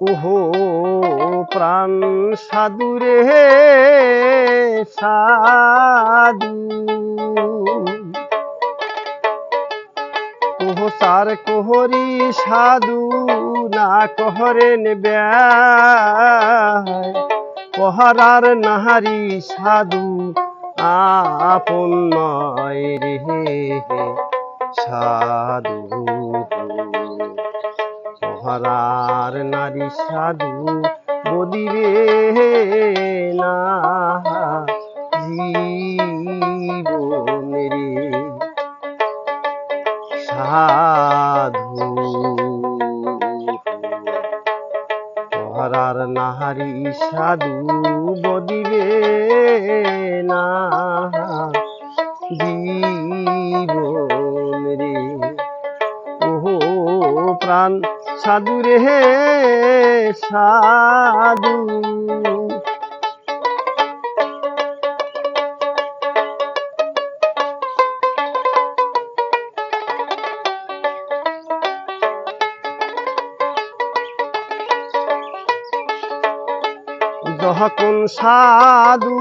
ওহো, প্রাণ সাধুরে সাধু। ওহো সার কোহরি সাধু, না কহরেন পহারার নাহারি সাধু, আপন নয় রে সাধু। পহারার নারী সাধু বদিরে না জীবন রে সাধু পহারার নাহারি সাধু বদিবে না জীবন রে ওহো প্রাণ সাধু রে সাধু। যখন সাধু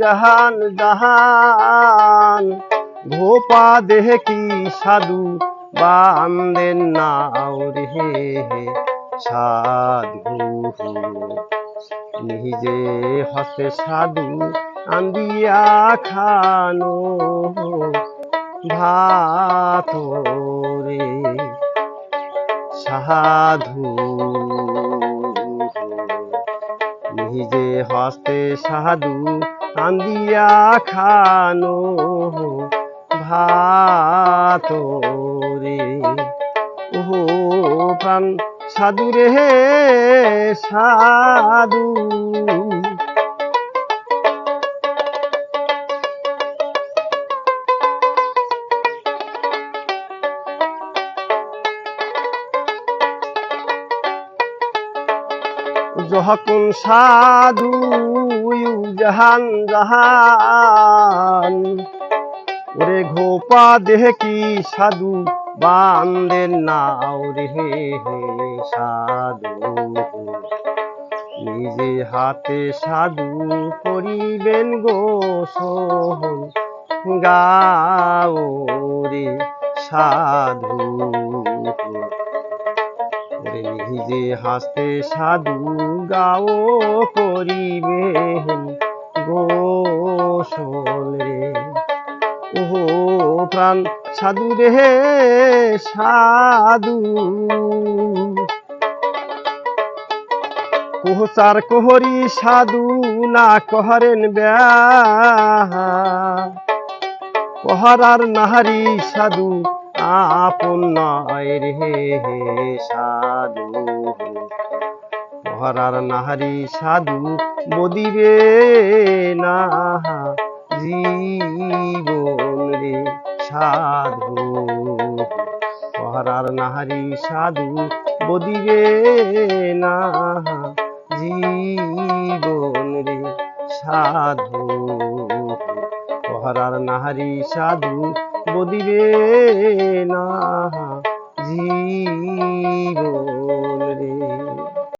জাহান জাহান। ভোপা দেহ কি সাধু বান্দেন নাও রে সাধু। নিজে হসে সাধু আন্দিয়া খানো ভাত রে সাধু। নিজে হস্তে সাধু আন্দিয়া খানো ভাত রে ওহো প্রাণ সাধু রে সাধু। যখন সাধু জাহান জাহান। ওরে ঘোপা দেহ কি সাধু? বান্দের নাও রে সাধু নিজে হাতে সাধু করিবেন গো সোহন। গাও রে সাধু নিজে হাসতে সাধু গাও করিবেন গোসল রে। ওহো প্রাণ, সাধু রে সাধু। কোহসার কোহরি সাধু না কহরেন ব্যা কহরার নাহারি সাধু আপন নয় রে সাধু। কহরার নাহারি সাধু বদিরে না জীবন সাধু পহরার নাহারি সাধু বদিরে না জীবন রে সাধু। পহরার নাহারি সাধু বদিরে না